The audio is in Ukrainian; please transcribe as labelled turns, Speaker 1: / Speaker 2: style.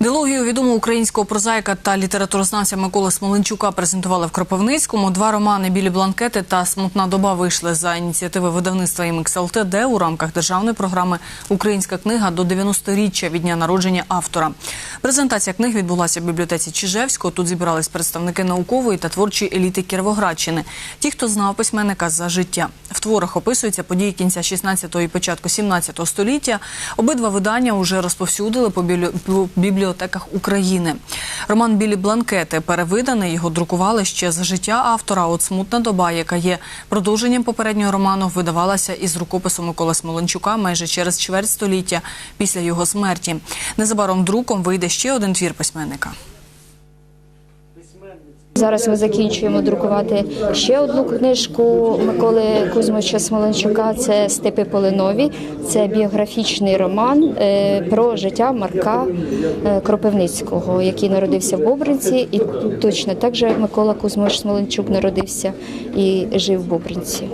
Speaker 1: Дилогію відомого українського прозаїка та літературознавця Миколи Смоленчука презентували в Кропивницькому. Два романи Білі бланкети та Смутна доба вийшли за ініціативи видавництва МХЛТ, де у рамках державної програми Українська книга до 90-річчя від дня народження автора. Презентація книг відбулася в бібліотеці Чижевського. Тут зібрались представники наукової та творчої еліти Кіровоградщини. Ті, хто знав письменника за життя. В творах описуються події кінця 16-го і початку 17-го століття. Обидва видання уже розповсюдили по біблі- бібліотеках України. Роман Білі бланкети перевиданий. Його друкували ще за життя автора. От смутна доба, яка є продовженням попереднього роману, видавалася із рукопису Миколи Смоленчука майже через чверть століття після його смерті. Незабаром друком вийде ще один твір письменника.
Speaker 2: Зараз ми закінчуємо друкувати ще одну книжку Миколи Кузьмича Смоленчука. Це Степи Полинові. Це біографічний роман е, про життя Марка е, Кропивницького, який народився в Бобринці, і точно так же Микола Кузьмич Смоленчук народився і жив в Бобринці.